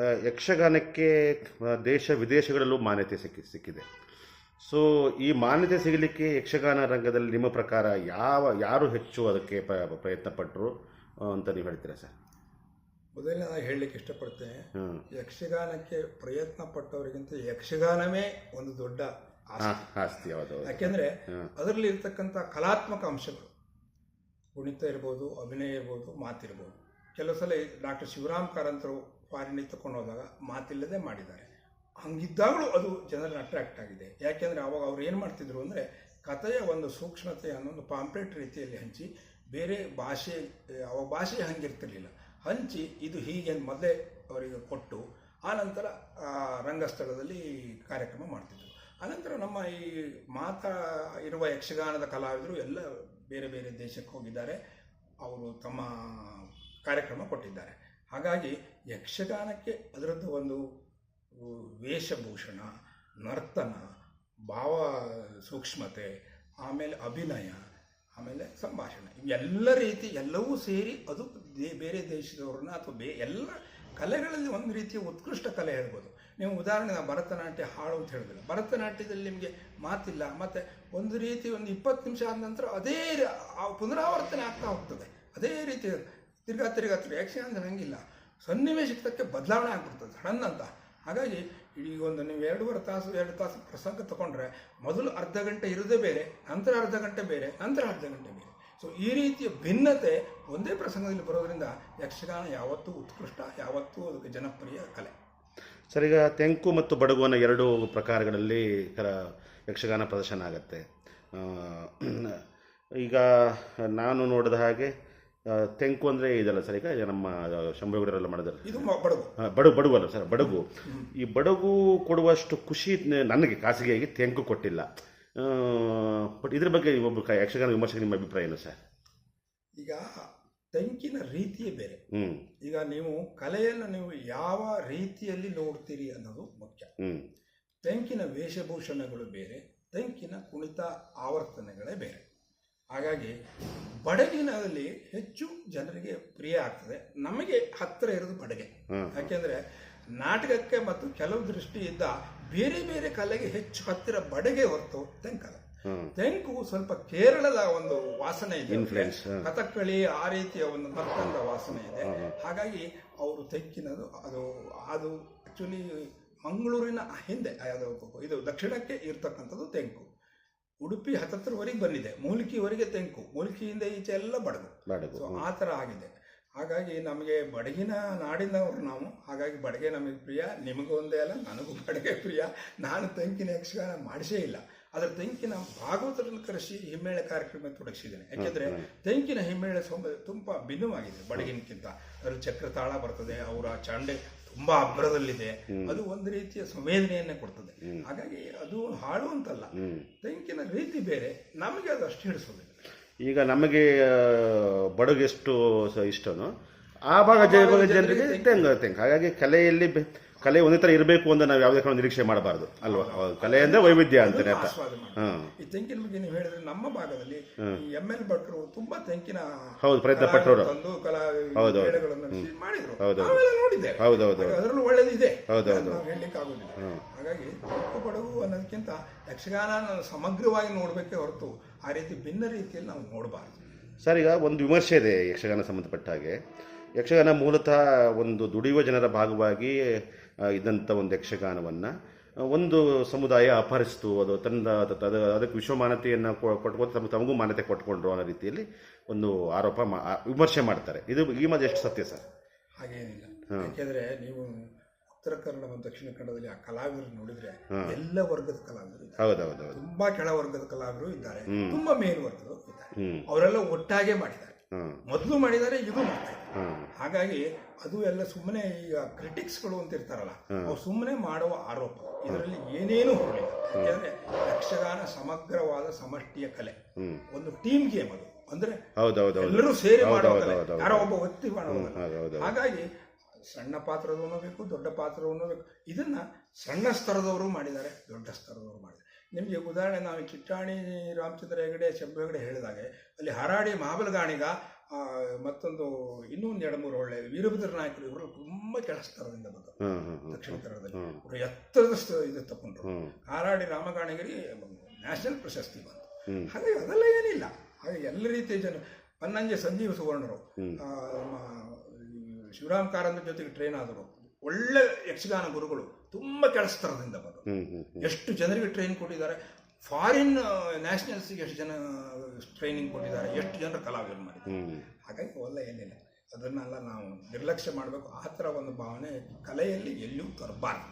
ಯಕ್ಷಗಾನಕ್ಕೆ ದೇಶ ವಿದೇಶಗಳಲ್ಲೂ ಮಾನ್ಯತೆ ಸಿಕ್ಕಿ ಸಿಕ್ಕಿದೆ. ಸೊ ಈ ಮಾನ್ಯತೆ ಸಿಗಲಿಕ್ಕೆ ಯಕ್ಷಗಾನ ರಂಗದಲ್ಲಿ ನಿಮ್ಮ ಪ್ರಕಾರ ಯಾವ ಯಾರು ಹೆಚ್ಚು ಅದಕ್ಕೆ ಪ್ರ- ಪ್ರಯತ್ನ ಪಟ್ಟರು ಅಂತ ನೀವು ಹೇಳ್ತೀರಾ ಸರ್? ಮೊದಲನೇದಾಗಿ ಹೇಳಲಿಕ್ಕೆ ಇಷ್ಟಪಡ್ತೇನೆ ಯಕ್ಷಗಾನಕ್ಕೆ ಪ್ರಯತ್ನ ಪಟ್ಟವರಿಗಿಂತ ಯಕ್ಷಗಾನವೇ ಒಂದು ದೊಡ್ಡ ಆಸ್ತಿ. ಯಾಕೆಂದ್ರೆ. ಅದರಲ್ಲಿ ಇರ್ತಕ್ಕಂಥ ಕಲಾತ್ಮಕ ಅಂಶಗಳು ಕುಣಿತ ಇರ್ಬೋದು ಅಭಿನಯ ಇರ್ಬೋದು ಮಾತಿರ್ಬೋದು. ಕೆಲವು ಸಲ ಡಾಕ್ಟರ್ ಶಿವರಾಮ್ ಕಾರಂತರು ಫಾರಿನಿಗೆ ತಗೊಂಡು ಹೋದಾಗ ಮಾತಿಲ್ಲದೆ ಮಾಡಿದ್ದಾರೆ. ಹಂಗಿದ್ದಾಗಲೂ ಅದು ಜನರಲ್ಲಿ ಅಟ್ರಾಕ್ಟ್ ಆಗಿದೆ. ಯಾಕೆಂದರೆ ಅವಾಗ ಅವ್ರು ಏನು ಮಾಡ್ತಿದ್ರು ಅಂದರೆ ಕಥೆಯ ಒಂದು ಸೂಕ್ಷ್ಮತೆಯನ್ನು ಒಂದು ಪಾಂಪ್ಲೆಟ್ ರೀತಿಯಲ್ಲಿ ಹಂಚಿ ಬೇರೆ ಭಾಷೆ, ಅವ ಭಾಷೆ ಹಂಗಿರ್ತಿರ್ಲಿಲ್ಲ. ಹಂಚಿ ಇದು ಹೀಗೆ ಮೊದಲೇ ಅವರಿಗೆ ಕೊಟ್ಟು ಆನಂತರ ರಂಗಸ್ಥಳದಲ್ಲಿ ಕಾರ್ಯಕ್ರಮ ಮಾಡ್ತಿದ್ರು. ಅನಂತರ ನಮ್ಮ ಈ ಮಾತಾ ಇರುವ ಯಕ್ಷಗಾನದ ಕಲಾವಿದರು ಎಲ್ಲ ಬೇರೆ ಬೇರೆ ದೇಶಕ್ಕೆ ಹೋಗಿದ್ದಾರೆ. ಅವರು ತಮ್ಮ ಕಾರ್ಯಕ್ರಮ ಕೊಟ್ಟಿದ್ದಾರೆ. ಹಾಗಾಗಿ ಯಕ್ಷಗಾನಕ್ಕೆ ಅದರದ್ದು ಒಂದು ವೇಷಭೂಷಣ, ನರ್ತನ, ಭಾವ ಸೂಕ್ಷ್ಮತೆ, ಆಮೇಲೆ ಅಭಿನಯ, ಆಮೇಲೆ ಸಂಭಾಷಣೆ. ಇವೆಲ್ಲ ರೀತಿ ಎಲ್ಲವೂ ಸೇರಿ ಅದು ಬೇರೆ ದೇಶದವ್ರನ್ನ ಅಥವಾ ಬೇ, ಎಲ್ಲ ಕಲೆಗಳಲ್ಲಿ ಒಂದು ರೀತಿಯ ಉತ್ಕೃಷ್ಟ ಕಲೆ ಹೇಳ್ಬೋದು. ನೀವು ಉದಾಹರಣೆ ಭರತನಾಟ್ಯ ಹಾಡು ಅಂತ ಹೇಳಿದ್ರೆ ಭರತನಾಟ್ಯದಲ್ಲಿ ನಿಮಗೆ ಮಾತಿಲ್ಲ, ಮತ್ತು ಒಂದು ರೀತಿ ಒಂದು ಇಪ್ಪತ್ತು ನಿಮಿಷ ಆದ ನಂತರ ಅದೇ ಪುನರಾವರ್ತನೆ ಆಗ್ತಾ ಹೋಗ್ತದೆ. ಅದೇ ರೀತಿ ತಿರ್ಗಾ ತಿರ್ಗಾ ತಿರ್ಗಾ ಯಕ್ಷಗಾನ ಹಂಗಿಲ್ಲ. ಸನ್ನಿವೇಶಕ್ಕೆ ಬದಲಾವಣೆ ಆಗ್ಬಿಡ್ತದೆ ಸಡನ್ ಅಂತ ಹಾಗಾಗಿ ಇಡೀ ಒಂದು ನೀವು ಎರಡೂವರೆ ತಾಸು, ಎರಡು ತಾಸು ಪ್ರಸಂಗ ತಗೊಂಡ್ರೆ ಮೊದಲು ಅರ್ಧ ಗಂಟೆ ಇರೋದೇ ಬೇರೆ, ನಂತರ ಅರ್ಧ ಗಂಟೆ ಬೇರೆ, ನಂತರ ಅರ್ಧ ಗಂಟೆ ಬೇರೆ. ಸೊ ಈ ರೀತಿಯ ಭಿನ್ನತೆ ಒಂದೇ ಪ್ರಸಂಗದಲ್ಲಿ ಬರೋದರಿಂದ ಯಕ್ಷಗಾನ ಯಾವತ್ತೂ ಉತ್ಕೃಷ್ಟ, ಯಾವತ್ತೂ ಅದಕ್ಕೆ ಜನಪ್ರಿಯ ಕಲೆ. ಸರ್, ಈಗ ತೆಂಕು ಮತ್ತು ಬಡಗುವನ ಎರಡು ಪ್ರಕಾರಗಳಲ್ಲಿ ಯಕ್ಷಗಾನ ಪ್ರದರ್ಶನ ಆಗುತ್ತೆ. ಈಗ ನಾನು ನೋಡಿದ ಹಾಗೆ ತೆಂಕು ಅಂದರೆ ಇದಲ್ಲ ಸರ್ ಈಗ ನಮ್ಮ ಶಂಭುಗಡೆಲ್ಲ ಮಾಡಿದ್ರೆ ಇದು ಬಡಗು. ಬಡಗು ಅಲ್ಲ ಸರ್ ಬಡಗು. ಈ ಬಡಗು ಕೊಡುವಷ್ಟು ಖುಷಿ ನನಗೆ ಖಾಸಗಿಯಾಗಿ ತೆಂಕು ಕೊಟ್ಟಿಲ್ಲ. ಬಟ್ ಇದ್ರ ಬಗ್ಗೆ ಒಬ್ಬ ಯಕ್ಷಗಾನ ವಿಮರ್ಶಕ ನಿಮ್ಮ ಅಭಿಪ್ರಾಯ ಏನು ಸರ್? ಈಗ ತೆಂಕಿನ ರೀತಿಯೇ ಬೇರೆ. ಹ್ಞೂ ಈಗ ನೀವು ಕಲೆಯನ್ನು ನೀವು ಯಾವ ರೀತಿಯಲ್ಲಿ ನೋಡ್ತೀರಿ ಅನ್ನೋದು ಮುಖ್ಯ. ಹ್ಞೂ ತೆಂಕಿನ ವೇಷಭೂಷಣಗಳು ಬೇರೆ ತೆಂಕಿನ ಕುಣಿತ ಆವರ್ತನೆಗಳೇ ಬೇರೆ. ಹಾಗಾಗಿ ಬಡಗಿನಲ್ಲಿ ಹೆಚ್ಚು ಜನರಿಗೆ ಪ್ರಿಯ ಆಗ್ತದೆ. ನಮಗೆ ಹತ್ತಿರ ಇರೋದು ಬಡಗೆ. ಯಾಕೆಂದ್ರೆ ನಾಟಕಕ್ಕೆ ಮತ್ತು ಕೆಲವು ದೃಷ್ಟಿಯಿಂದ ಬೇರೆ ಬೇರೆ ಕಲೆಗೆ ಹೆಚ್ಚು ಹತ್ತಿರ ಬಡಗೆ ಹೊರತು ತೆಂಕಲ ತೆಂಕು ಸ್ವಲ್ಪ ಕೇರಳದ ಒಂದು ವಾಸನೆ ಇದೆ. ಕಥಕ್ಕಳಿ ಆ ರೀತಿಯ ಒಂದು ನರ್ತನದ ವಾಸನೆ ಇದೆ. ಹಾಗಾಗಿ ಅವರು ತೆಂಕಿನದು ಅದು ಅದು ಆಕ್ಚುಲಿ ಮಂಗಳೂರಿನ ಹಿಂದೆ ಅದು ಇದು ದಕ್ಷಿಣಕ್ಕೆ ಇರ್ತಕ್ಕಂಥದ್ದು ತೆಂಕು. ಉಡುಪಿ ಹತ್ತತ್ರವರೆಗೆ ಬಂದಿದೆ. ಮೂಲ್ಕಿವರೆಗೆ ತೆಂಕು. ಮೂಲ್ಕಿಯಿಂದ ಈಚೆ ಎಲ್ಲ ಬಡಗು. ಬಡಗು. ಸೊ ಆ ಥರ ಆಗಿದೆ. ಹಾಗಾಗಿ ನಮಗೆ ಬಡಗಿನ ನಾಡಿನವರು ನಾವು. ಹಾಗಾಗಿ ಬಡಗೆ ನಮಗೆ ಪ್ರಿಯ ನಿಮಗೂ ಒಂದೇ ಅಲ್ಲ ನನಗೂ ಬಡಗೆ ಪ್ರಿಯ. ನಾನು ತೆಂಕಿನ ಯಕ್ಷಗಾನ ಮಾಡಿಸೇ ಇಲ್ಲ. ಅದರ ತೆಂಕಿನ ಭಾಗವತರನ್ನು ಕರೆಸಿ ಹಿಮ್ಮೇಳ ಕಾರ್ಯಕ್ರಮ ತೊಡಗಿಸಿದ್ದೇನೆ. ಯಾಕೆಂದರೆ ತೆಂಕಿನ ಹಿಮ್ಮೇಳ ಸೊಂಬ ತುಂಬ ಭಿನ್ನವಾಗಿದೆ ಬಡಗಿನಕ್ಕಿಂತ. ಅದರಲ್ಲಿ ಚಕ್ರತಾಳ ಬರ್ತದೆ ಅವರ ಚಾಂಡೆ ತುಂಬಾ ಅಬ್ಬರದಲ್ಲಿದೆ ಅದು ಒಂದು ರೀತಿಯ ಸಂವೇದನೆಯನ್ನೇ ಕೊಡ್ತದೆ. ಹಾಗಾಗಿ ಅದು ಹಾಳು ಅಂತಲ್ಲ. ಬೆಂಕಿನ ರೀತಿ ಬೇರೆ ನಮಗೆ ಅದು ಅಷ್ಟು ಹಿಡಿಸೋದಿಲ್ಲ. ಈಗ ನಮಗೆ ಬಡಗೆಷ್ಟು ಬಡಗು ಇಷ್ಟನೋ ಆ ಭಾಗ ಜನರಿಗೆ ತೆಂಗು ತೆಂಗು. ಹಾಗಾಗಿ ಕಲೆಯಲ್ಲಿ ಕಲೆ ಒಂದೇ ತರ ಇರಬೇಕು ಅಂತ ನಾವು ಯಾವುದೇ ಕಾರಣ ನಿರೀಕ್ಷೆ ಮಾಡಬಾರ್ದು. ಅಲ್ವಾ. ಕಲೆ ಅಂದ್ರೆ ವೈವಿಧ್ಯ ಅಂತ ಹಾಂ. ಈ ತೆಂಕಿನ ಬಗ್ಗೆ ನೀವು ಹೇಳಿದ್ರೆ ನಮ್ಮ ಭಾಗದಲ್ಲಿ ಎಂ ಎಂ ಎಲ್ ಭಟ್ರು ತುಂಬಾ ತೆಂಕಿನ ಹೌದು, ಪ್ರಯತ್ನ ಪಟ್ಟರು ಕಲಾ ಹೌದು. ಮಾಡಿದ್ರು. ಅದರಲ್ಲೂ ಒಳ್ಳೇದಿದೆ. ಹೌದು, ಹೇಳಲಿಕ್ಕೆ ಆಗೋದಿಲ್ಲ. ಹಾಗಾಗಿ ಅನ್ನೋದಕ್ಕಿಂತ ಯಕ್ಷಗಾನ ಸಮಗ್ರವಾಗಿ ನೋಡ್ಬೇಕೇ ಹೊರತು ಆ ರೀತಿ ಭಿನ್ನ ರೀತಿಯಲ್ಲಿ ನಾವು ನೋಡಬಾರ್ದು. ಸರ್ ಈಗ ಒಂದು ವಿಮರ್ಶೆ ಇದೆ ಯಕ್ಷಗಾನ ಸಂಬಂಧಪಟ್ಟ ಹಾಗೆ. ಯಕ್ಷಗಾನ ಮೂಲತಃ ಒಂದು ದುಡಿಯುವ ಜನರ ಭಾಗವಾಗಿ ಇದ್ದಂಥ ಒಂದು ಯಕ್ಷಗಾನವನ್ನು ಒಂದು ಸಮುದಾಯ ಅಪಹರಿಸ್ತು. ಅದು ತನ್ನ ಅದು ಅದ- ಅದಕ್ಕೆ ವಿಶ್ವಮಾನತೆಯನ್ನು ಕೊಟ್ಕೊಂಡು ತಮ್ಮ ತಮಗೂ ಮಾನ್ಯತೆ ಕೊಟ್ಕೊಂಡ್ರು ಅನ್ನೋ ರೀತಿಯಲ್ಲಿ ಒಂದು ಆರೋಪ ಮಾ- ವಿಮರ್ಶೆ ಮಾಡ್ತಾರೆ. ಇದು ಈ ಮಧ್ಯೆ ಎಷ್ಟು ಸತ್ಯ ಸರ್? ಹಾಗೇನಿಲ್ಲ. ಯಾಕೆಂದ್ರೆ ನೀವು ಉತ್ತರ ಕನ್ನಡ ಮತ್ತು ದಕ್ಷಿಣ ಕನ್ನಡದಲ್ಲಿ ಆ ಕಲಾವಿದರು ನೋಡಿದ್ರೆ ಎಲ್ಲ ವರ್ಗದ ಕಲಾವಿದರು ಹೌದೌದು ಹೌದು ತುಂಬಾ ಕೆಳ ವರ್ಗದ ಕಲಾವಿದರು ಇದ್ದಾರೆ. ತುಂಬಾ ಮೇಲ್ವರ್ಗದವರು ಇದ್ದಾರೆ. ಅವರೆಲ್ಲ ಒಟ್ಟಾಗೆ ಮಾಡಿದ್ದಾರೆ. ಮೊದಲು ಮಾಡಿದ್ದಾರೆ ಇದು ಮಾಡ್ತಾರೆ ಹಾಗಾಗಿ ಅದು ಎಲ್ಲ ಸುಮ್ಮನೆ ಈಗ ಕ್ರಿಟಿಕ್ಸ್ಗಳು ಅಂತ ಇರ್ತಾರಲ್ಲ ಅವ್ರು ಸುಮ್ಮನೆ ಮಾಡುವ ಆರೋಪ. ಇದರಲ್ಲಿ ಏನೇನು ಹೊರಲಿಲ್ಲ ಯಾಕೆಂದ್ರೆ ಯಕ್ಷಗಾನ ಸಮಗ್ರವಾದ ಸಮಷ್ಟಿಯ ಕಲೆ. ಒಂದು ಟೀಮ್ ಗೇಮ್ ಅದು. ಅಂದ್ರೆ ಎಲ್ಲರೂ ಸೇರಿ ಮಾಡುವ ಮಾಡೋ ಕಲೆ. ಯಾರೋ ಒಬ್ಬ ವ್ಯಕ್ತಿ ಹೌದು. ಹಾಗಾಗಿ ಸಣ್ಣ ಪಾತ್ರದವನು ಬೇಕು ದೊಡ್ಡ ಪಾತ್ರವನ್ನೂ ಬೇಕು. ಇದನ್ನ ಸಣ್ಣ ಸ್ತರದವರು ಮಾಡಿದ್ದಾರೆ ದೊಡ್ಡ ಸ್ತರದವರು ಮಾಡಿದ್ದಾರೆ. ನಿಮಗೆ ಉದಾಹರಣೆ ನಾವು ಚಿಟ್ಟಾಣಿ ರಾಮಚಂದ್ರ ಹೆಗಡೆ ಶಂಭು ಹೆಗಡೆ ಹೇಳಿದಾಗೆ ಅಲ್ಲಿ ಹರಾಡಿ ಮಾಬಲಗಾಣಿಗ ಮತ್ತೊಂದು ಇನ್ನೊಂದು ಒಂದು ಎರಡು ಮೂರು ಒಳ್ಳೆ ವೀರಭದ್ರ ನಾಯಕರು ಇವರು ತುಂಬ ಕೆಳಸ್ತರದಿಂದ ಬಂದರು ದಕ್ಷಿಣ ಕನ್ನಡದಲ್ಲಿ. ಅವರು ಎತ್ತರದಷ್ಟು ಇದು ತಗೊಂಡ್ರು ಹ್ಮ್. ಹಾರಾಡಿ ರಾಮಗಾಣಿಗಿರಿ ನ್ಯಾಷನಲ್ ಪ್ರಶಸ್ತಿ ಬಂತು. ಹಾಗೆ ಹಾಗಾಗಿ ಅದೆಲ್ಲ ಏನಿಲ್ಲ. ಹಾಗೆ ಎಲ್ಲ ರೀತಿಯ ಜನ ಪನ್ನಂಜೆ ಸಂಜೀವ ಸುವರ್ಣರು ಶಿವರಾಮ್ ಕಾರಂತ ಜೊತೆಗೆ ಟ್ರೈನ್ ಆದರು ಒಳ್ಳೆ ಯಕ್ಷಗಾನ ಗುರುಗಳು. ತುಂಬ ಕೆಳಸ್ತರದಿಂದ ಬಂದರು ಹ್ಮ್ ಹ್ಮ್ ಹ್ಮ್. ಎಷ್ಟು ಜನರಿಗೆ ಟ್ರೈನ್ ಕೊಟ್ಟಿದ್ದಾರೆ? ಫಾರಿನ್ ನ್ಯಾಷನಲ್ಸ್ಗೆ ಎಷ್ಟು ಜನ ಟ್ರೈನಿಂಗ್ ಕೊಟ್ಟಿದ್ದಾರೆ? ಎಷ್ಟು ಜನರು ಕಲಾವಿದರು ಮಾಡಿದ್ದಾರೆ? ಹಾಗಾಗಿ ಒಳ್ಳೆ ಏನಿಲ್ಲ. ಅದನ್ನೆಲ್ಲ ನಾವು ನಿರ್ಲಕ್ಷ್ಯ ಮಾಡಬೇಕು. ಆ ಥರ ಒಂದು ಭಾವನೆ ಕಲೆಯಲ್ಲಿ ಎಲ್ಲಿಯೂ ತರಬಾರ್ದು.